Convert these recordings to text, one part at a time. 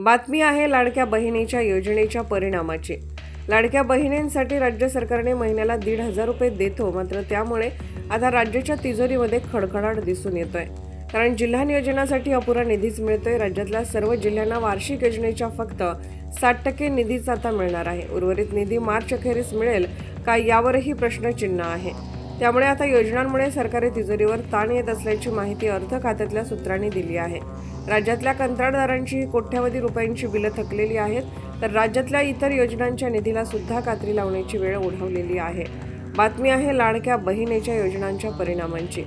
बातमी आहे लाडक्या बहिणीच्या योजनेच्या परिणामाची. लाडक्या बहिणींसाठी राज्य सरकारने महिन्याला दीड हजार रुपये देतो मात्र त्यामुळे आता राज्याच्या तिजोरीमध्ये खडखडाट दिसून येतोय. कारण जिल्हा नियोजनासाठी अपुरा निधीच मिळतोय राज्यातल्या सर्व जिल्ह्यांना वार्षिक योजनेच्या फक्त साठ टक्के निधीच आता मिळणार आहे. उर्वरित निधी मार्च अखेरीस मिळेल का यावरही प्रश्नचिन्ह आहे. त्यामुळे आता योजनांमुळे सरकारी तिजोरीवर ताण येत असल्याची माहिती अर्थ खात्यातल्या सूत्रांनी दिली आहे. राज्यातल्या कंत्राटदारांची कोट्यवधी रुपयांची बिलं थकलेली आहेत तर राज्यातल्या इतर योजनांच्या निधीला सुद्धा कात्री लावण्याची वेळ ओढवलेली आहे. बातमी आहे लाडक्या बहिणीच्या योजनांच्या परिणामांची.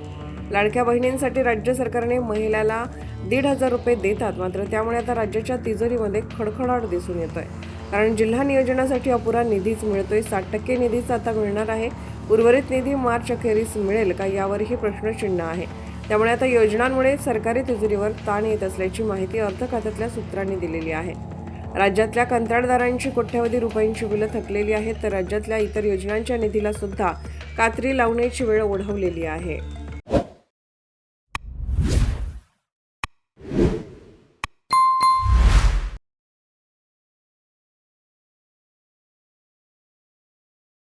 लाडक्या बहिणींसाठी राज्य सरकारने महिलाला दीड हजार रुपये देतात. मात्र त्यामुळे आता राज्याच्या तिजोरीमध्ये खडखडाट दिसून येतोय. कारण जिल्हा नियोजनासाठी अपुरा निधीच मिळतोय. साठ टक्के निधीच आता मिळणार आहे. उर्वरित निधी मार्च अखेरीस मिळेल का यावरही प्रश्नचिन्ह आहे. त्यामुळे आता योजनांमुळे सरकारी तिजोरीवर ताण येत असल्याची माहिती अर्थ खात्यातल्या सूत्रांनी दिलेली आहे. राज्यातल्या कंत्राटदारांची कोट्यवधी रुपयांची बिलं थकलेली आहेत. तर राज्यातल्या इतर योजनांच्या निधीला सुद्धा कात्री लावण्याची वेळ ओढवलेली आहे.